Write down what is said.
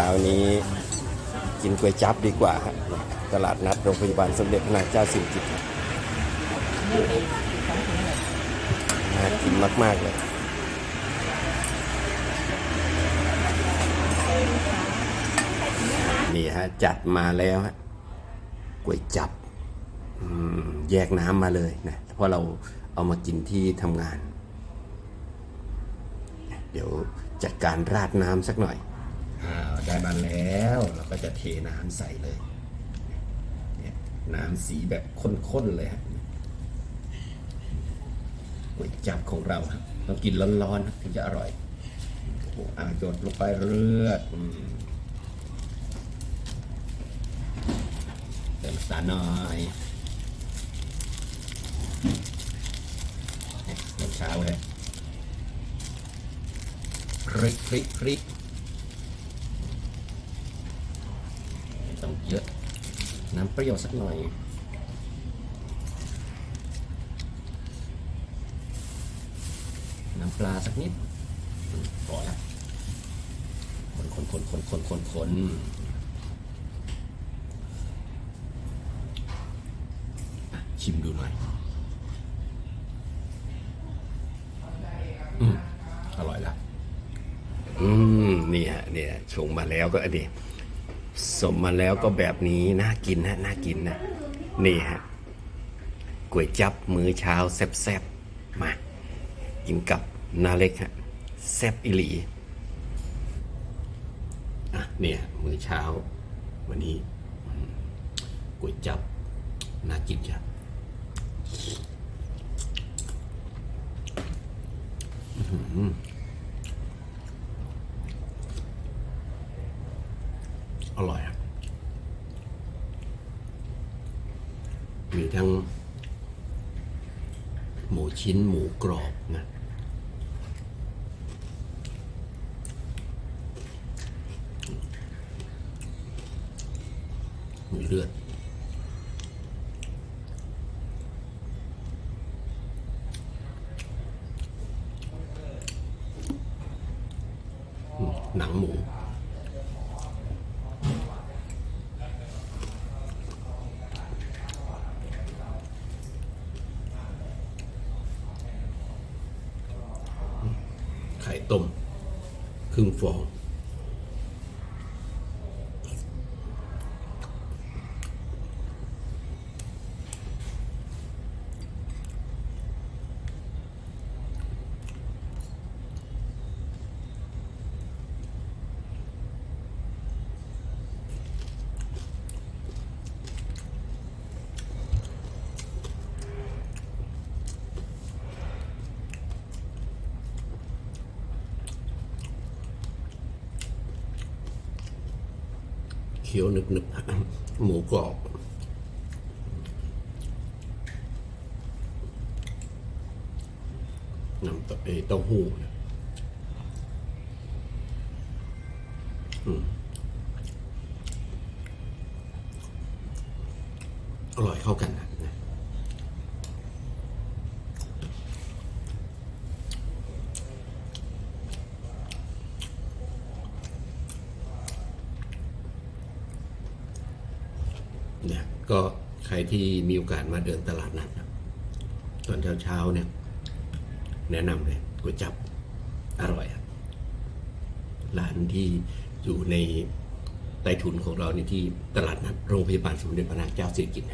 ช้านี้กินก๋วยจั๊บดีกว่าตลาดนัดโรงพยาบาลสมเด็จพระนางเจ้าสิริกิติ์น่ากินมาก ๆ เลยนี่ฮะจัดมาแล้วฮะก๋วยจับแยกน้ำมาเลยนะเพราะเราเอามากินที่ทำงาน เดี๋ยวจัดการราดน้ำสักหน่อย อ้าได้มาแล้วเราก็จะเทน้ำใส่เลยเนี่ยน้ำสีแบบข้นๆเลยฮะก๋วยจับของเราครับต้องกินร้อนๆถึงจะอร่อยโอ้โหอ่าหยดลงไปเลือดอืมเติมน้ำตาลหน่อยเนี่ยตอนเช้าเลยพริกพริกพริกไม่ต้อง เยอะ น้ำเปรี้ยวสักหน่อย น้ำปลาสักนิดพอแล้วคนคนคนคนคนคนคนชิมดูหน่อย อืมอร่อยละอืมนี่ฮะเนี่ยชงมาแล้วก็อันนี้ สมมาแล้วก็แบบนี้น่ากินฮะน่ากินนะนี่ฮะก๋วยจับมื้อเช้าแซ่บๆมากินกับนาเล็กฮะแซ่บอิหลีอะเนี่ยมื้อเช้า วันนี้ก๋วยจับน่ากินจ้ะอื้อ อร่อยครับ มีทั้ง หมูชิ้นหมูกรอบนะมีเลือดหนังหมู ไข่ต้ เคี้ยวหนึบๆหมูกรอบน้ำเตเอ่อเต้าหู้นะอืมอร่อยเข้ากันนะนะ เนี่ยก็ใครที่มีโอกาสมาเดินตลาดนัดตอนเช้าๆเนี่ย แนะนำเลยก๋วยจับอร่อยร้านที่อยู่ในใต้ถุนของเราเนี่ยที่ตลาดนัดโรงพยาบาลสมเด็จพระนางเจ้าสิริกิติ์